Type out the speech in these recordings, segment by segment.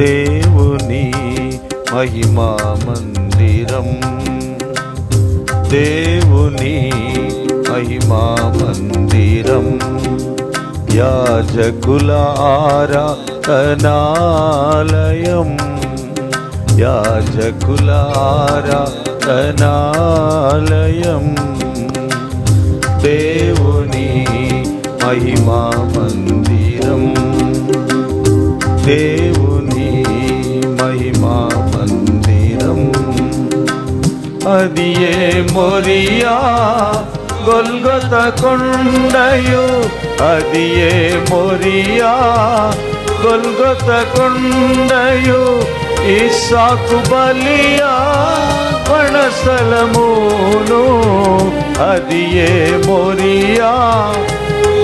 దేవుని మహిమా మందిరం. దేవుని మహిమా మందిరం. యాజకుల ఆరాధనాలయం. యాజకుల ఆరాధనాలయం. దేవుని మహిమా మందిరం. అది ఏ మొరియా గొల్గొత కొండయు. అది ఏ మొరియా గొల్గొత కొండయు. ఇస్సాకు బలియా పణసలమును అది ఏ మొరియా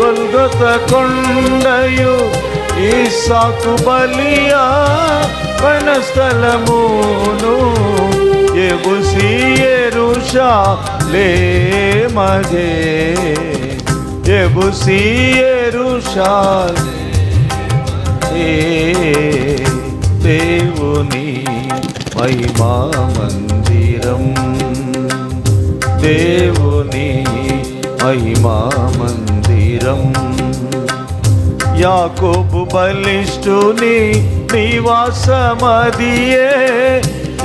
గొల్గొత కొండయు. ఇస్సాకు బలియా వనస్థలమును ఎబుసి ఎబుసి ఎరుషా దేవుని మహిమా మందిరం. దేవుని మహిమా మందిరం. యాకోబు బలిష్ఠుని నివాసమదియే.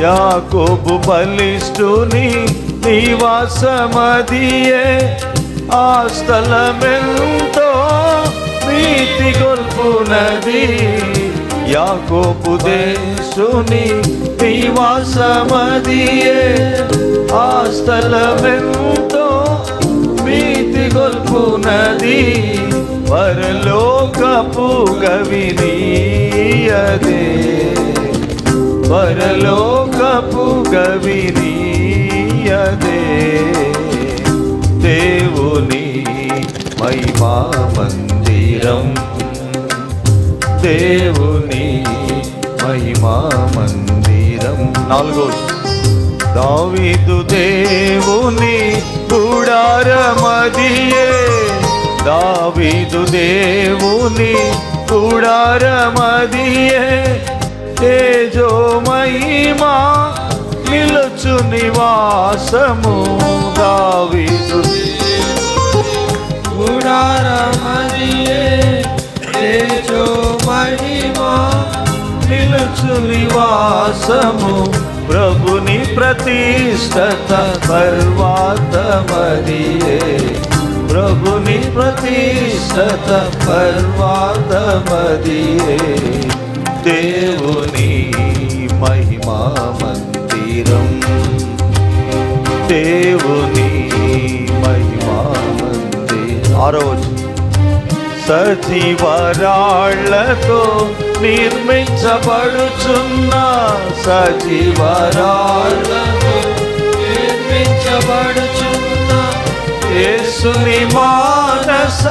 యాకోబు బలిష్ఠుని నివాసమదియే ఆ స్థలమెంతో ప్రీతి గొల్పునది. యాకోబు దేశుని నివాసమదియే ఆ స్థలమెంతో ప్రీతి గొల్పునది. పరలోకపు కవిని అదే పరలోకపు గవిరీయదే దేవుని మహిమా మందిరం. దేవుని మహిమా మందిరం. నాలుగో దావీదు దేవుని గుడారమదియే. దావీదు దేవుని గుడారమదియే. తేజో మహిమా నిలుచు నివాసము దావీదు. గుడారమదియే తేజో మహిమా నిలుచు నివాసము. ప్రభుని ప్రతిష్టత పర్వాతమదియే. ప్రభుని ప్రతిష్టత పర్వాతమదియే. దేవుని మహిమా మందిరం. దేవుని మహిమా మందిరం. ఆరో వచనం. సజీవరాళ్ళతో నిర్మించబడుచున్న సజీవరాళ్ళతో నిర్మించబడుచున్న యేసుని మానస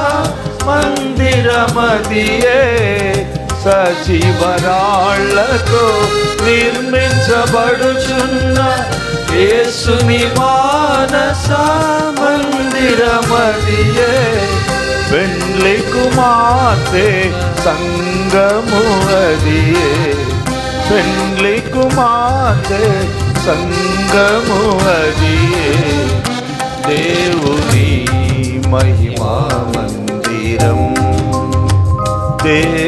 మందిరమదియే సజీవరాళ్ళతో నిర్మించబడుచున్న యేసుని మానస మందిరమదియే పెండ్లి కుమార్తె సంగము అదియే పెండ్లి కుమార్తె సంగము అదియే దేవుని మహిమా మందిరం. దేవుని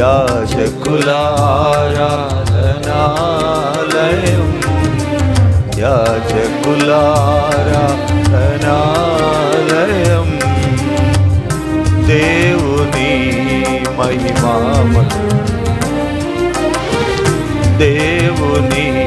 యాజకులారాధనాలయం యాజకులారాధనాలయం దేవుని మహిమా దేవుని